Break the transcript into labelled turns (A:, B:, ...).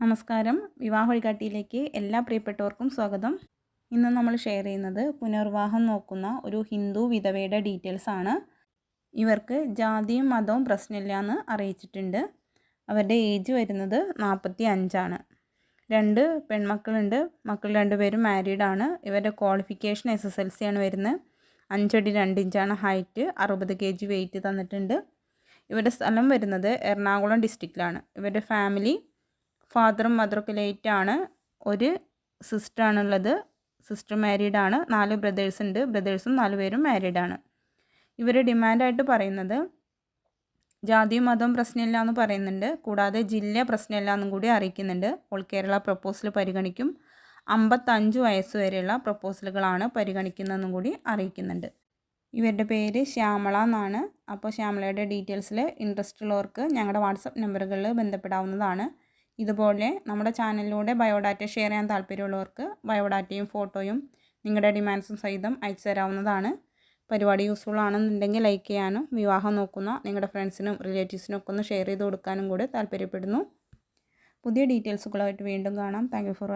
A: നമസ്കാരം. വിവാഹ വഴികാട്ടിയിലേക്ക് എല്ലാ പ്രിയപ്പെട്ടവർക്കും സ്വാഗതം. ഇന്ന് നമ്മൾ ഷെയർ ചെയ്യുന്നത് പുനർവിവാഹം നോക്കുന്ന ഒരു ഹിന്ദു വിധവയുടെ ഡീറ്റെയിൽസ് ആണ്. ഇവർക്ക് ജാതിയും മതവും പ്രശ്നമില്ല എന്ന് അറിയിച്ചിട്ടുണ്ട്. അവരുടെ ഏജ് വരുന്നത് നാൽപ്പത്തി അഞ്ചാണ് രണ്ട് പെൺമക്കളുണ്ട്. മക്കൾ രണ്ടുപേരും മാരീഡ് ആണ്. ഇവരുടെ qualification S S L C ആണ് വരുന്നത്. അഞ്ചടി രണ്ട് ഇഞ്ചാണ് ഹൈറ്റ് അറുപത് കെ ജി വെയിറ്റ് തന്നിട്ടുണ്ട്. ഇവരുടെ സ്ഥലം വരുന്നത് എറണാകുളം ഡിസ്ട്രിക്റ്റിലാണ് ഇവരുടെ ഫാമിലി ഫാദറും മദറൊക്കെ ആണ് ഒരു സിസ്റ്ററാണുള്ളത്. സിസ്റ്റർ മാരീഡ് ആണ് നാല് ബ്രദേഴ്സ് ഉണ്ട്. ബ്രദേഴ്സും നാല് പേരും മാരീഡ് ആണ് ഇവർ ഡിമാൻഡായിട്ട് പറയുന്നത് ജാതിയും മതവും പ്രശ്നമില്ല എന്ന് പറയുന്നുണ്ട്. കൂടാതെ ജില്ല പ്രശ്നമില്ല എന്നും കൂടി അറിയിക്കുന്നുണ്ട്. ഓൾ കേരള പ്രപ്പോസൽ പരിഗണിക്കും. അമ്പത്തഞ്ച് വയസ്സ് വരെയുള്ള പ്രപ്പോസലുകളാണ് പരിഗണിക്കുന്നതെന്നും കൂടി അറിയിക്കുന്നുണ്ട്. ഇവരുടെ പേര് ശ്യാമള എന്നാണ്. അപ്പോൾ ശ്യാമളയുടെ ഡീറ്റെയിൽസിൽ ഇൻട്രസ്റ്റ് ഉള്ളവർക്ക് ഞങ്ങളുടെ വാട്സപ്പ് നമ്പറുകളിൽ ബന്ധപ്പെടാവുന്നതാണ്. ഇതുപോലെ നമ്മുടെ ചാനലിലൂടെ ബയോഡാറ്റ ഷെയർ ചെയ്യാൻ താല്പര്യമുള്ളവർക്ക് ബയോഡാറ്റയും ഫോട്ടോയും നിങ്ങളുടെ ഡിമാൻഡ്സും സഹിതം അയച്ചു തരാവുന്നതാണ് പരിപാടി യൂസ്ഫുൾ ആണെന്നുണ്ടെങ്കിൽ ലൈക്ക് ചെയ്യാനും വിവാഹം നോക്കുന്ന നിങ്ങളുടെ ഫ്രണ്ട്സിനും റിലേറ്റീവ്സിനും ഒക്കെ ഒന്ന് ഷെയർ ചെയ്ത് കൊടുക്കാനും കൂടി താല്പര്യപ്പെടുന്നു. പുതിയ ഡീറ്റെയിൽസുകളായിട്ട് വീണ്ടും കാണാം. Thank for